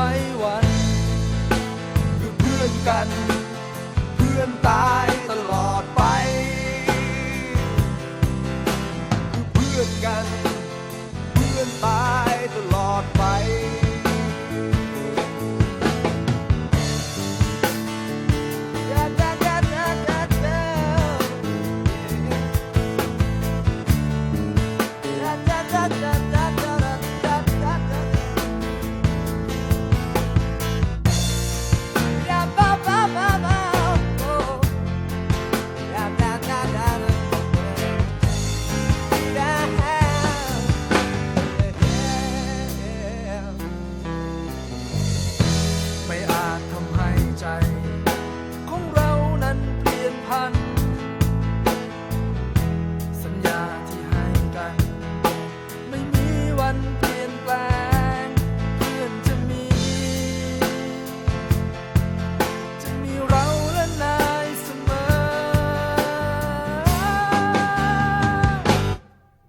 ไว้วันคือเพื่อนกัน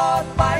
ลอดไป